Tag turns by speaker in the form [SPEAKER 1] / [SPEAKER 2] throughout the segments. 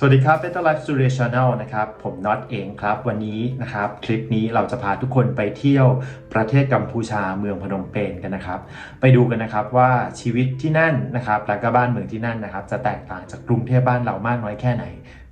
[SPEAKER 1] สวัสดีครับ Better Life Studio Channel นะครับ ผมน็อตเองครับ วันนี้นะครับ คลิปนี้เราจะพาทุกคนไปเที่ยวประเทศกัมพูชาเมืองพนมเปญกันนะครับ ไปดูกันนะครับว่าชีวิตที่นั่นนะครับและก็บ้านเมืองที่นั่นนะครับ จะแตกต่างจากกรุงเทพบ้านเรามากน้อยแค่ไหน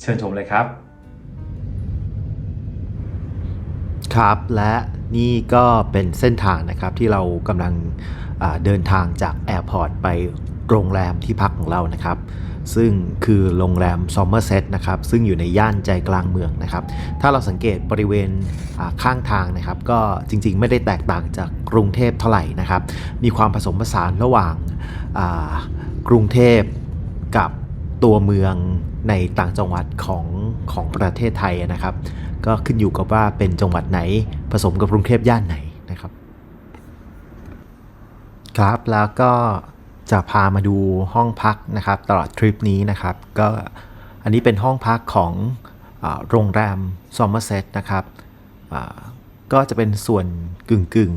[SPEAKER 1] เชิญชมเลยครับ
[SPEAKER 2] ครับและนี่ก็เป็นเส้นทางนะครับที่เรากำลังเดินทางจากแอร์พอร์ตไปโรงแรมที่พักของเรานะครับ ซึ่งคือโรงแรมซอมเมอร์เซตนะครับซึ่งอยู่ในย่านใจกลางเมืองนะครับ ถ้าเราสังเกตบริเวณข้างทางนะครับ ก็จริงๆ ไม่ได้แตกต่างจากกรุงเทพเท่าไหร่นะครับ มีความผสมผสานระหว่างกรุงเทพกับตัวเมืองในต่างจังหวัดของของประเทศไทยนะครับ ก็ขึ้นอยู่กับว่าเป็นจังหวัดไหนผสมกับกรุงเทพย่านไหนนะครับ ครับแล้วก็ จะพามาดูห้องพักนะครับตลอดทริปนี้นะครับก็อันนี้เป็นห้องพักของอโรงแรมซอมเมอร์เซตนะครับก็จะเป็นส่วนกึ่งกึ่ง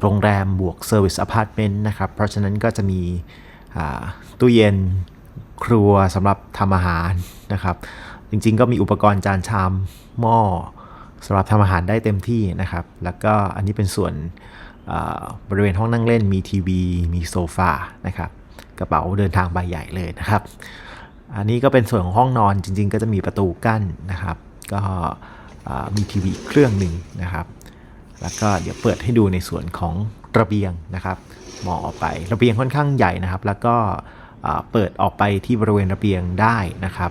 [SPEAKER 2] โรงแรมบวกเซอร์วิสอพาร์ตเมนต์นะครับ เพราะฉะนั้นก็จะมีตู้เย็นครัวสำหรับทำอาหารนะครับ จริงๆก็มีอุปกรณ์จานชามหม้อสำหรับทำอาหารได้เต็มที่นะครับ แล้วก็อันนี้เป็นส่วน บริเวณห้องนั่งเล่นมีทีวี มีโซฟานะครับกระเป๋าเดินทางใบใหญ่เลยนะครับ อันนี้ก็เป็นส่วนของห้องนอนจริง ๆ ก็จะมีประตูกั้นนะครับ ก็มีทีวีเครื่องหนึ่งนะครับ แล้วก็เดี๋ยวเปิดให้ดูในส่วนของระเบียงนะครับมองออกไประเบียงค่อนข้างใหญ่นะครับ แล้วก็เปิดออกไปที่บริเวณระเบียงได้นะครับ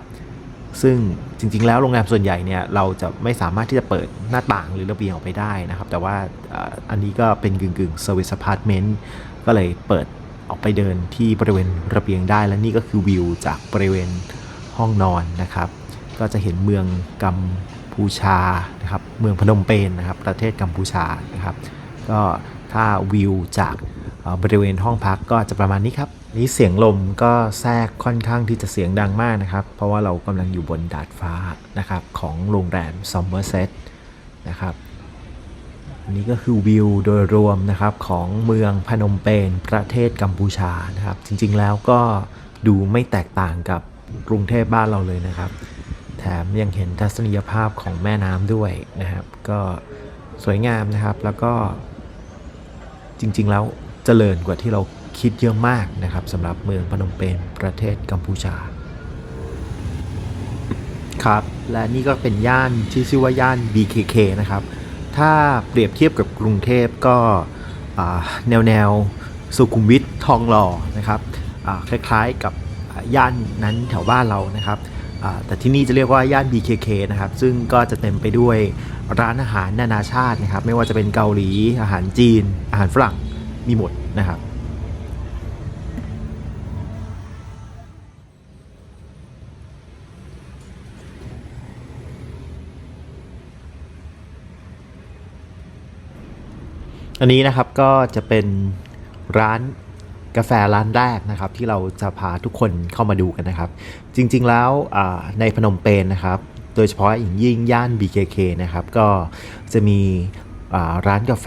[SPEAKER 2] ซึ่งจริงๆ แล้วโรงแรมส่วนใหญ่เนี่ยเราจะไม่สามารถที่จะเปิดหน้าต่างหรือระเบียงออกไปได้นะครับ แต่ว่าอันนี้ก็เป็นกึ่งกึ่งเซอร์วิสอพาร์ตเมนต์ก็เลยเปิดออกไปเดินที่บริเวณระเบียงได้ และนี่ก็คือวิวจากบริเวณห้องนอนนะครับ ก็จะเห็นเมืองกัมพูชานะครับ เมืองพนมเปญนะครับ ประเทศกัมพูชานะครับ ก็ถ้าวิวจากบริเวณห้องพักก็จะประมาณนี้ครับ นี่เสียงลมก็แทรกค่อนข้างที่จะเสียงดังมากนะครับ เพราะว่าเรากำลังอยู่บนดาดฟ้านะครับของโรงแรมซัมเมอร์เซตนะครับอันนี้ก็คือวิวโดยรวมนะครับของเมืองพนมเปญประเทศกัมพูชานะครับ จริงๆแล้วก็ดูไม่แตกต่างกับกรุงเทพบ้านเราเลยนะครับ แถมยังเห็นทัศนียภาพของแม่น้ำด้วยนะครับ ก็สวยงามนะครับแล้วก็จริงๆแล้วเจริญกว่าที่เรา คิดเยอะมากนะครับสำหรับเมืองพนมเปญประเทศกัมพูชา ครับ และนี่ก็เป็นย่านที่ชื่อว่าย่าน BKK นะครับ ถ้าเปรียบเทียบกับกรุงเทพก็แนวแนวสุขุมวิททองหล่อนะครับอ่าคล้ายๆกับย่านนั้นแถวบ้านเรานะครับแต่ที่นี่จะเรียกว่าย่าน BKK นะครับ ซึ่งก็จะเต็มไปด้วยร้านอาหารนานาชาตินะครับ ไม่ว่าจะเป็นเกาหลี อาหารจีน อาหารฝรั่ง มีหมดนะครับ อันนี้นะครับก็จะเป็นร้านกาแฟร้านแรกนะครับ ที่เราจะพาทุกคนเข้ามาดูกันนะครับ จริงๆแล้วในพนมเปญนะครับ โดยเฉพาะอย่างยิ่งย่าน BKK นะครับ ก็จะมีร้านกาแฟ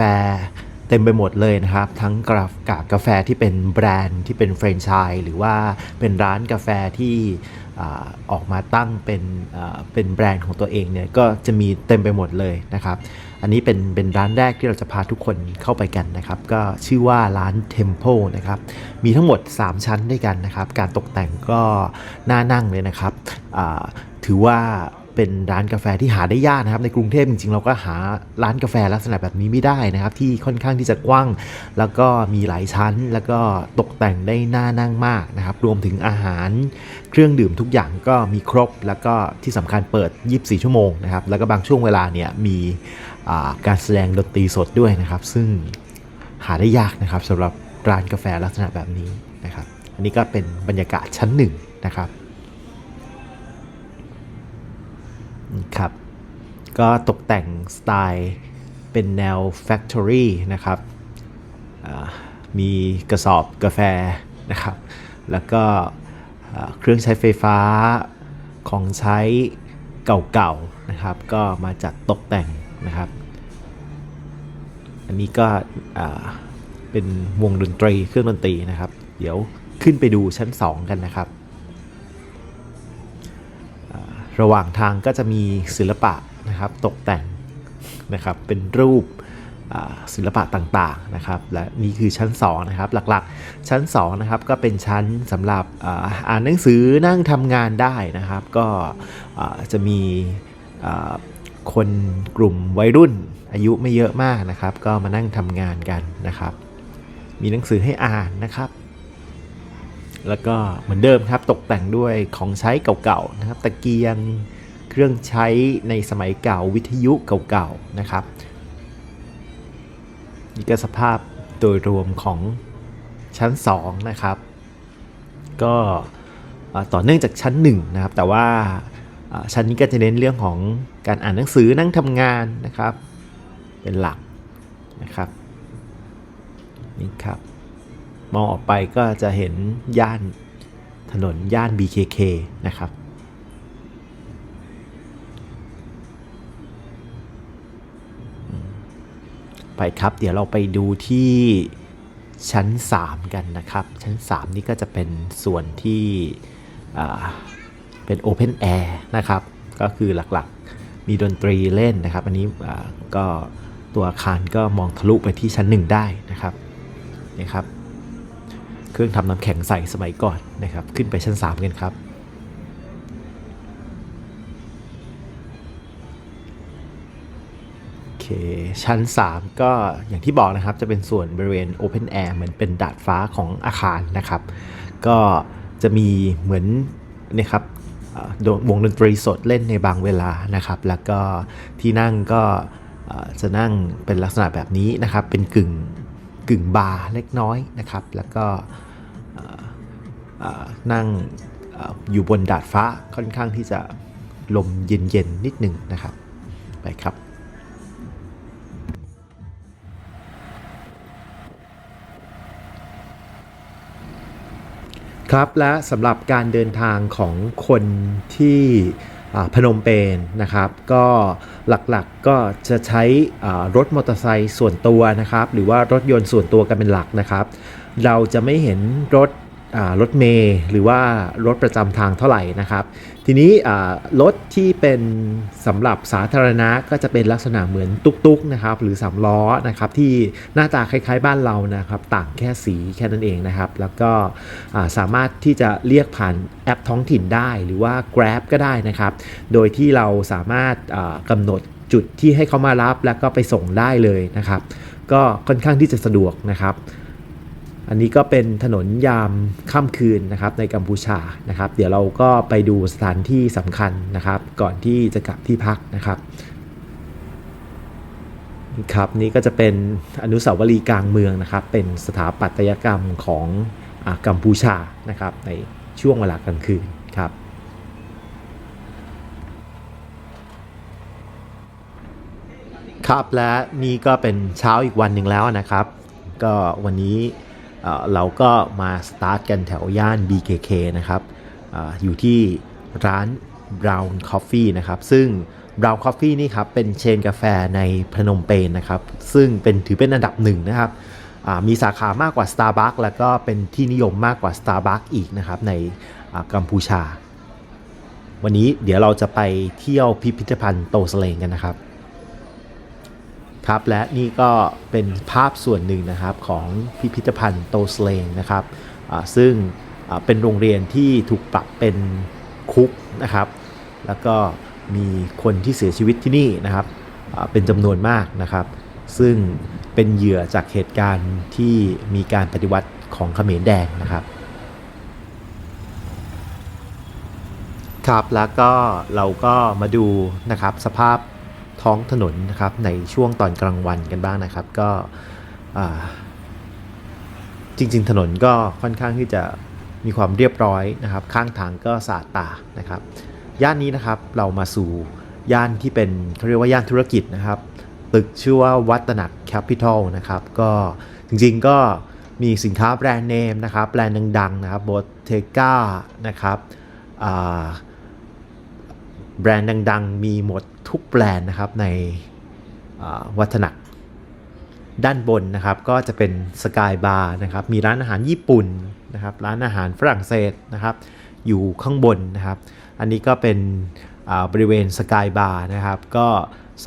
[SPEAKER 2] เต็มไปหมดเลยนะครับ ทั้งกราฟกากาแฟที่เป็นแบรนด์ที่เป็นแฟรนไชส์หรือว่าเป็นร้านกาแฟที่อออกมาตั้งเป็นเป็นแบรนด์ของตัวเองเนี่ยก็จะมีเต็มไปหมดเลยนะครับ อันนี้เป็นเป็นร้านแรกที่เราจะพาทุกคนเข้าไปกันนะครับ ก็ชื่อว่าร้าน Temple นะครับ มีทั้งหมด 3 ชั้นด้วยกันนะครับ การตกแต่งก็น่านั่งเลยนะครับถือว่า เป็นร้านกาแฟที่หาได้ยากนะครับ ในกรุงเทพจริงๆ เราก็หาร้านกาแฟลักษณะแบบนี้ไม่ได้นะครับ ที่ค่อนข้างที่จะกว้าง แล้วก็มีหลายชั้น แล้วก็ตกแต่งได้น่านั่งมากนะครับ รวมถึงอาหาร เครื่องดื่มทุกอย่างก็มีครบ แล้วก็ที่สำคัญเปิด 24 ชั่วโมงนะครับ แล้วก็บางช่วงเวลาเนี่ยมีการแสดงดนตรีสดด้วยนะครับ ซึ่งหาได้ยากนะครับสำหรับร้านกาแฟลักษณะแบบนี้นะครับ อันนี้ก็เป็นบรรยากาศชั้นหนึ่งนะครับ ครับ ก็ตกแต่งสไตล์เป็นแนว Factory นะครับมีกระสอบกาแฟนะครับ แล้วก็เครื่องใช้ไฟฟ้าของใช้เก่าๆนะครับ ก็มาจัดตกแต่งนะครับ อันนี้ก็เป็นวงดนตรีเครื่องดนตรีนะครับ เดี๋ยวขึ้นไปดูชั้น 2 กันนะครับ ระหว่างทางก็จะมีศิลปะนะครับตกแต่งนะครับเป็นรูปศิลปะต่างๆนะครับและนี่คือชั้น2นะครับหลักๆชั้น2นะครับก็เป็นชั้นสำหรับอ่าอ่านหนังสือนั่งทำงานได้นะครับ ก็จะมีคนกลุ่มวัยรุ่นอายุไม่เยอะมากนะครับ ก็มานั่งทำงานกันนะครับ มีหนังสือให้อ่านนะครับ แล้วก็เหมือนเดิมครับตกแต่งด้วยของใช้เก่าๆนะครับตะเกียงเครื่องใช้ในสมัยเก่าวิทยุเก่าๆนะครับนี่ก็สภาพโดยรวมของชั้น 2 นะครับ ก็ต่อเนื่องจากชั้น 1 นะครับ แต่ว่าชั้นนี้ก็จะเน้นเรื่องของการอ่านหนังสือนั่งทำงานนะครับ เป็นหลักนะครับนี่ครับ มองออกไปก็จะเห็นย่านถนนย่าน BKK นะครับ ไปครับ เดี๋ยวเราไปดูที่ชั้น 3 กันนะครับ ชั้น 3 นี่ก็จะเป็นส่วนที่เป็น Open Air นะครับ ก็คือหลักๆมีดนตรีเล่นนะครับ อันนี้ก็ตัวอาคารก็มองทะลุไปที่ชั้น 1 ได้นะครับนี่ครับ เครื่องทำน้ำแข็งใสสมัยก่อนนะครับ ขึ้นไปชั้น 3 กันครับ โอเค ชั้น 3 ก็อย่างที่บอกนะครับ จะเป็นส่วนบริเวณ Open Air เหมือนเป็นดาดฟ้าของอาคารนะครับ ก็จะมีเหมือนนี่ยครับวงดนตรีสดเล่นในบางเวลานะครับ แล้วก็ที่นั่งก็จะนั่งเป็นลักษณะแบบนี้นะครับ เป็นกึ่งกึ่งบาร์เล็กน้อยนะครับ แล้วก็ นั่งออยู่บนดาดฟ้าค่อนข้างที่จะลมเย็นๆนิดหนึ่งนะครับ ไปครับครับ และสำหรับการเดินทางของคนที่พนมเปญนะครับ ก็หลักๆก็จะใช้รถมอเตอร์ไซค์ส่วนตัวนะครับ หรือว่ารถยนต์ส่วนตัวกันเป็นหลักนะครับ เราจะไม่เห็นรถรถเมล์หรือว่ารถประจำทางเท่าไหร่นะครับ ทีนี้รถที่เป็นสำหรับสาธารณะก็จะเป็นลักษณะเหมือนตุ๊กๆนะครับหรือสามล้อนะครับที่หน้าตาคล้ายๆบ้านเรานะครับต่างแค่สีแค่นั้นเองนะครับ แล้วก็สามารถที่จะเรียกผ่านแอปท้องถิ่นได้หรือว่า Grab ก็ได้นะครับ โดยที่เราสามารถกำหนดจุดที่ให้เขามารับแล้วก็ไปส่งได้เลยนะครับ ก็ค่อนข้างที่จะสะดวกนะครับ อันนี้ก็เป็นถนนยามค่ำคืนนะครับในกัมพูชานะครับ เดี๋ยวเราก็ไปดูสถานที่สำคัญนะครับ ก่อนที่จะกลับที่พักนะครับครับนี่ก็จะเป็นอนุสาวรีย์กลางเมืองนะครับ เป็นสถาปัตยกรรมของอกัมพูชานะครับ ในช่วงเวลากลางคืนครับครับและนี่ก็เป็นเช้าอีกวันหนึ่งแล้วนะครับ ก็วันนี้ เราก็มาสตาร์ทกันแถวย่าน BKK นะครับออยู่ที่ร้าน Brown Coffee นะครับ ซึ่ง Brown Coffee นี่ครับ เป็นเชนกาแฟในพนมเปญนะครับ ซึ่งเป็นถือเป็นอันดับหนึ่งนะครับมีสาขามากกว่า Starbucks แล้วก็เป็นที่นิยมมากกว่า Starbucks อีกนะครับ ในกัมพูชา วันนี้เดี๋ยวเราจะไปเที่ยวพิพิธภัณฑ์โตสเลงกันนะครับ ครับและนี่ก็เป็นภาพส่วนหนึ่งนะครับของพิพิธภัณฑ์โตสเลงนะครับซึ่งเป็นโรงเรียนที่ถูกปรับเป็นคุกนะครับ แล้วก็มีคนที่เสียชีวิตที่นี่นะครับเป็นจำนวนมากนะครับ ซึ่งเป็นเหยื่อจากเหตุการณ์ที่มีการปฏิวัติของเขมรแดงนะครับ ครับแล้วก็เราก็มาดูนะครับสภาพ ท้องถนนนะครับในช่วงตอนกลางวันกันบ้างนะครับ ก็จริง ๆ ถนนก็ค่อนข้างที่จะมีความเรียบร้อยนะครับ ข้างทางก็สะอาดตานะครับ ย่านนี้นะครับเรามาสู่ย่านที่เป็นเขาเรียกว่าย่านธุรกิจนะครับ ตึกชื่อว่าวัตนักแคปิตอลนะครับ ก็จริงๆก็มีสินค้าแบรนด์เนมนะครับ แบรนด์ดังๆนะครับโบเทก้านะครับ แบรนด์ดัง ๆ มีหมดทุกแบรนด์นะครับในวัฒนักด้านบนนะครับก็จะเป็นสกายบาร์นะครับมีร้านอาหารญี่ปุ่นนะครับร้านอาหารฝรั่งเศสนะครับอยู่ข้างบนนะครับ อันนี้ก็เป็นบริเวณสกายบาร์นะครับก็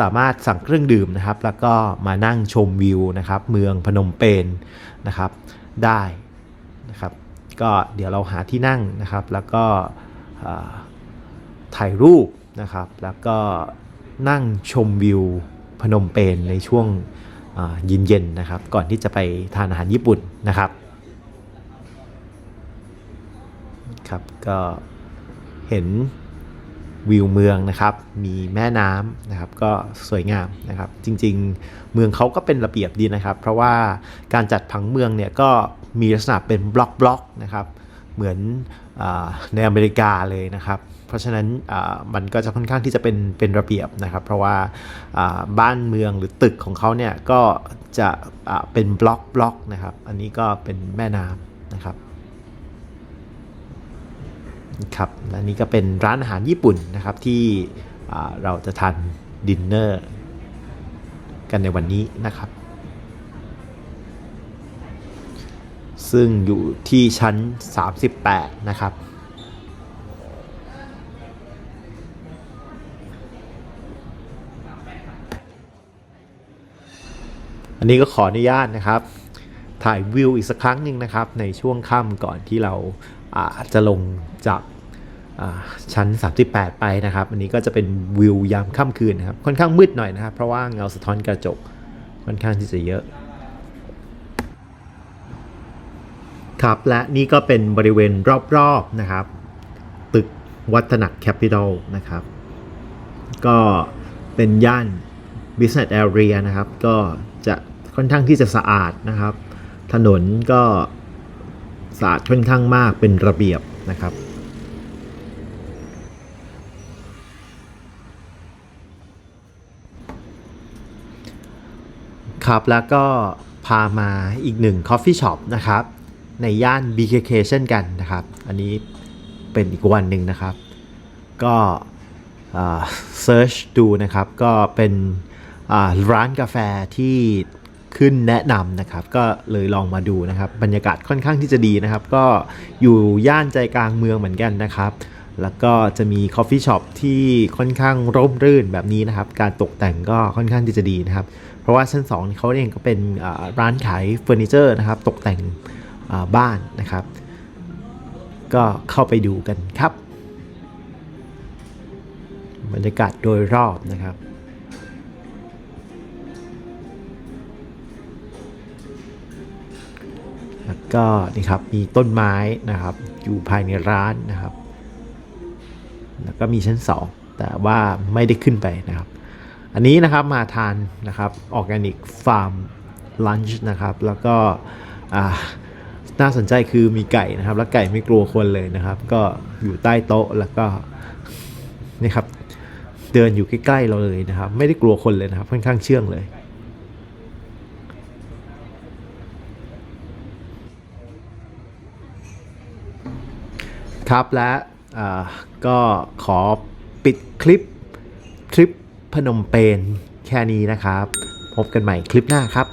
[SPEAKER 2] สามารถสั่งเครื่องดื่มนะครับ แล้วก็มานั่งชมวิวนะครับ เมืองพนมเปญนะครับได้นะครับ ก็เดี๋ยวเราหาที่นั่งนะครับ แล้วก็ถ่ายรูป นะครับ แล้วก็นั่งชมวิวพนมเปญในช่วงเย็นๆนะครับ ก่อนที่จะไปทานอาหารญี่ปุ่นนะครับครับก็เห็นวิวเมืองนะครับ มีแม่น้ำนะครับ ก็สวยงามนะครับ จริงๆ เมืองเขาก็เป็นระเบียบดีนะครับ เพราะว่าการจัดผังเมืองเนี่ยก็มีลักษณะเป็นบล็อกบล็อกนะครับ เหมือนอในอเมริกาเลยนะครับ เพราะฉะนั้นมันก็จะค่อนข้างที่จะเป็นเป็นระเบียบนะครับ เพราะว่าบ้านเมืองหรือตึกของเขาเนี่ยก็จะเป็นบล็อกบล็อกนะครับ อันนี้ก็เป็นแม่น้ำนะครับครับและนี่ก็เป็นร้านอาหารญี่ปุ่นนะครับที่เราจะทานดินเนอร์กันในวันนี้นะครับ ซึ่งอยู่ที่ชั้น 38 นะครับ อันนี้ก็ขออนุญาตนะครับ ถ่ายวิวอีกสักครั้งหนึ่งนะครับ ในช่วงค่ำก่อนที่เราอาจะลงจากอ่าชั้น 38 ไปนะครับ อันนี้ก็จะเป็นวิวยามค่ำคืนนะครับ ค่อนข้างมืดหน่อยนะครับ เพราะว่าเงาสะท้อนกระจกค่อนข้างที่จะเยอะครับ และนี่ก็เป็นบริเวณรอบๆนะครับ ตึกวัฒนแคปิตอลนะครับ ก็เป็นย่าน business area นะครับ ก็จะ ค่อนข้างที่จะสะอาดนะครับ ถนนก็สะอาดค่อนข้างมากเป็นระเบียบนะครับครับแล้วก็พามาอีกหนึ่ง Coffee Shop นะครับ ในย่าน BKK เช่นกันนะครับ อันนี้เป็นอีกวันหนึ่งนะครับ ก็เซิร์ชดูนะครับ ก็เป็นร้านกาแฟที่ ขึ้นแนะนำนะครับ ก็เลยลองมาดูนะครับ บรรยากาศค่อนข้างที่จะดีนะครับ ก็อยู่ย่านใจกลางเมืองเหมือนกันนะครับแล้วก็จะมีคอฟฟี่ช็อปที่ค่อนข้างร่มรื่นแบบนี้นะครับ การตกแต่งก็ค่อนข้างที่จะดีนะครับ เพราะว่าชั้น2เขาเองก็เป็นร้านขายเฟอร์นิเจอร์นะครับ ตกแต่งบ้านนะครับ ก็เข้าไปดูกันครับ บรรยากาศโดยรอบนะครับ ก็นี่ครับมีต้นไม้นะครับ อยู่ภายในร้านนะครับ แล้วก็มีชั้น 2 แต่ว่าไม่ได้ขึ้นไปนะครับ อันนี้นะครับมาทานนะครับออร์แกนิกฟาร์มลันช์นะครับ แล้วก็น่าสนใจคือมีไก่นะครับ แล้วไก่ไม่กลัวคนเลยนะครับ ก็อยู่ใต้โต๊ะแล้วก็นี่ครับเดินอยู่ใกล้ๆเราเลยนะครับ ไม่ได้กลัวคนเลยนะครับ ค่อนข้างเชื่องเลย ครับและก็ขอปิดคลิปทริปพนมเปญแค่นี้นะครับ พบกันใหม่คลิปหน้าครับ